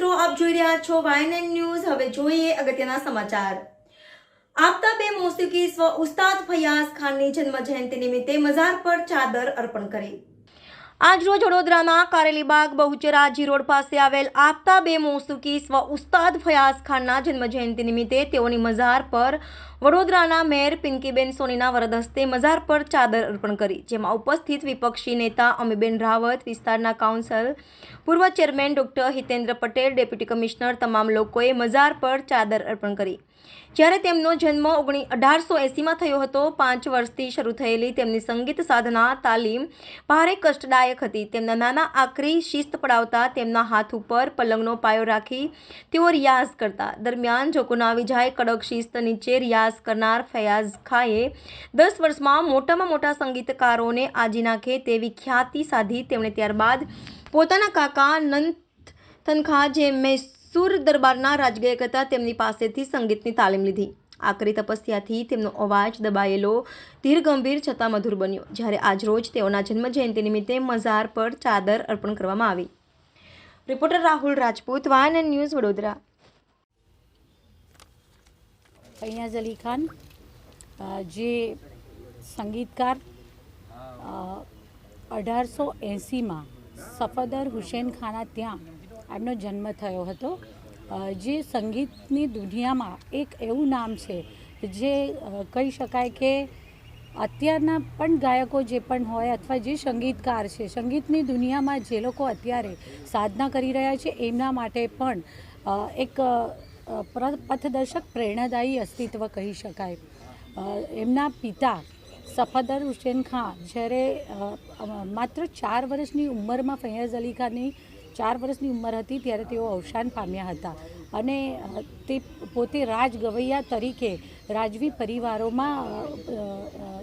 મિત્રો, આપ જોઈ રહ્યા છો વાયએનએન ન્યૂઝ હવે જોઈએ અગત્યના સમાચાર. આપતા બે મોસીકી સ્વ ઉસ્તાદ ફયાઝ ખાનની જન્મ જયંતિ નિમિત્તે મઝાર પર ચાદર અર્પણ કરી. આજ વડોદરામાં કારેલીબાગ બહુચરા જી રોડ પાસે આવેલ આપતા બે મોસુકી સ્વ ઉસ્તાદ ફયાઝ ખાનના જન્મજયંતિ નિમિત્તે તેઓની મઝાર પર વડોદરાના મેયર પિંકીબેન સોનીના વરદ હસ્તે મઝાર પર ચાદર અર્પણ કરી, જેમાં ઉપસ્થિત વિપક્ષી નેતા અમીબેન રાવત, વિસ્તારના કાઉન્સિલ પૂર્વ chairman doctor Hitendra Patel, deputy commissioner તમામ લોકોએ મઝાર પર ચાદર અર્પણ કરી. જ્યારે તેમનો જન્મ ઓગણી અઢારસો એંસીમાં થયો હતો, પાંચ વર્ષથી શરૂ થયેલી તેમની સંગીત સાધના, તાલીમ ભારે કષ્ટદાયક હતી. તેમના નાના આખરી શિસ્ત પડાવતા તેમના હાથ ઉપર પલંગનો પાયો રાખી તેઓ રિયાઝ કરતા. દરમિયાન જોકોના વિજાય કડક શિસ્ત નીચે રિયાઝ કરનાર ફયાઝ ખાએ દસ વર્ષમાં મોટામાં મોટા સંગીતકારોને આજી નાખે તેવી ખ્યાતિ સાધી. તેમણે ત્યારબાદ પોતાના કાકા નંદ તનખા, જે મૈસૂર દરબારના રાજગાયક હતા. તેમની પાસેથી સંગીતની તાલીમ લીધી. આકરી તપસ્યાથી તેમનો અવાજ દબાયેલો ધીર ગંભીર છતાં મધુર બન્યો. જ્યારે આજરોજ તેઓના જન્મજયંતિ નિમિત્તે મઝાર પર ચાદર અર્પણ કરવામાં આવી. Reporter Rahul Rajput van and news Vadodara. Faiyaz Ali Khan જે સંગીતકાર અઢારસો એંસીમાં સફદર હુસેન ખાના ત્યાં એમનો જન્મ થયો હતો. જે સંગીતની દુનિયામાં એક એવું નામ છે જે કહી શકાય કે અત્યારના પણ ગાયકો જે પણ હોય અથવા જે સંગીતકાર છે, સંગીતની દુનિયામાં જે લોકો અત્યારે સાધના કરી રહ્યા છે, એમના માટે પણ એક પથદર્શક પ્રેરણાદાયી અસ્તિત્વ કહી શકાય. એમના પિતા સફદર હુસેન ખાન, જ્યારે માત્ર ચાર વર્ષની ઉંમરમાં ફૈયાઝ અલી ખાનની ચાર વર્ષની ઉંમર હતી ત્યારે તેઓ અવસાન પામ્યા હતા અને તે પોતે રાજ ગવૈયા તરીકે રાજવી પરિવારોમાં અ, અ,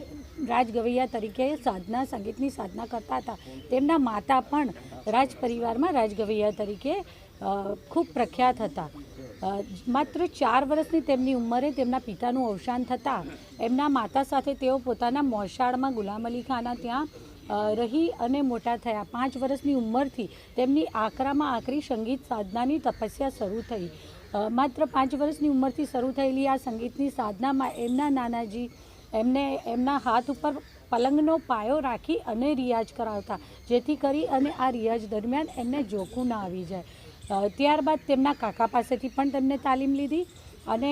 રાજ ગવૈયા તરીકે સાધના સંગીતની સાધના કરતા હતા. તેમના માતા પણ રાજ પરિવારમાં રાજ ગવૈયા તરીકે ખૂબ પ્રખ્યાત હતા. માત્ર ચાર વર્ષની તેમની ઉંમરે તેમના પિતાનું અવસાન થતાં એમના માતા સાથે તેઓ પોતાના મોસાળમાં ગુલામ અલી ખાના ત્યાં રહી અને મોટા થયા. પાંચ વર્ષની ઉંમરથી તેમની આકરામાં આકરી સંગીત સાધનાની તપસ્યા શરૂ થઈ. માત્ર પાંચ વર્ષની ઉંમરથી શરૂ થયેલી આ સંગીતની સાધનામાં એમના નાનાજી એમને એમના હાથ ઉપર પલંગનો પાયો રાખી અને રિયાઝ કરાવતા, જેથી કરી અને આ રિયાઝ દરમિયાન એમને જોખું ના આવી જાય. ત્યારબાદ તેમના કાકા પાસેથી પણ તેમને તાલીમ લીધી અને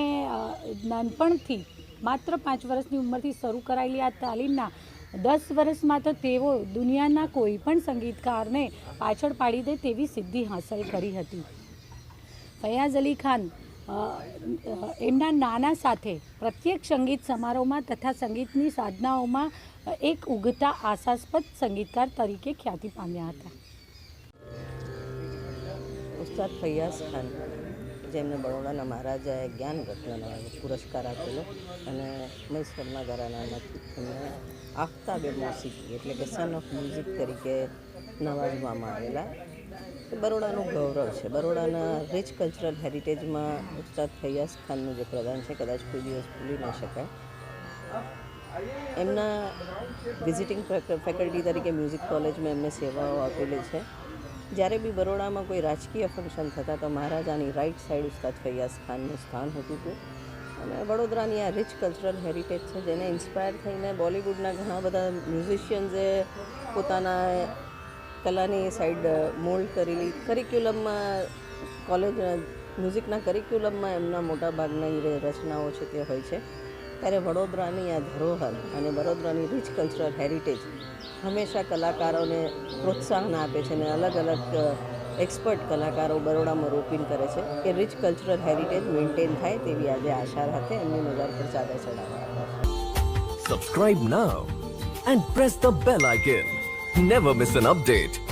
નાનપણથી માત્ર પાંચ વર્ષની ઉંમરથી શરૂ કરાયેલી આ તાલીમના દસ વર્ષમાં તો તેઓ દુનિયાના કોઈ પણ સંગીતકારને પાછળ પાડી દે તેવી સિદ્ધિ હાંસલ કરી હતી. ફયાઝ અલી ખાન એમના નાના સાથે પ્રત્યેક સંગીત સમારોહમાં તથા સંગીતની સાધનાઓમાં એક ઉગતા આશાસ્પદ સંગીતકાર તરીકે ખ્યાતિ પામ્યા હતા. ઉસ્તાદ ફૈયાઝ ખાન. જેમને બરોડાના મહારાજાએ જ્ઞાન રત્નનો પુરસ્કાર આપેલો અને મૈસૂરના ઘરાનામાંથી એમને આફતાબે મોસીકી એટલે કે સન ઓફ મ્યુઝિક તરીકે નવાજવામાં આવેલા. એ બરોડાનું ગૌરવ છે. બરોડાના રિચ કલ્ચરલ હેરિટેજમાં ઉસ્તાદ ફૈયાઝ ખાનનું જે પ્રદાન છે, કદાચ કોઈ દિવસ ભૂલી ન શકાય. એમના વિઝિટિંગ ફેકલ્ટી તરીકે મ્યુઝિક કોલેજમાં એમને સેવાઓ આપેલી છે. જ્યારે બી બરોડામાં કોઈ રાજકીય ફંક્શન થતા તો મહારાજાની રાઈટ સાઈડ ઉસ્તાદ ફૈયાઝ ખાનનું સ્થાન હતું હતું અને વડોદરાની આ રિચ કલ્ચરલ હેરિટેજ છે, જેને ઇન્સ્પાયર થઈને બોલિવૂડના ઘણા બધા મ્યુઝિશિયન્સે પોતાના કલાની સાઈડ મોલ્ડ કરેલી કરિક્યુલમમાં કોલેજ મ્યુઝિકના કરિક્યુલમમાં એમના મોટા ભાગના જે રચનાઓ છે તે હોય છે. ત્યારે વડોદરાની આ ધરોહર અને વડોદરાની રિચ કલ્ચરલ હેરિટેજ હંમેશા કલાકારોને પ્રોત્સાહન આપે છે અને અલગ અલગ એક્સપર્ટ કલાકારો બરોડામાં રોપિંગ કરે છે કે રિચ કલ્ચરલ હેરિટેજ મેન્ટેન થાય તેવી આજે આશા સાથે એમની નજર પર ચાદર ચડાવવા subscribe now and press the bell icon never miss an update.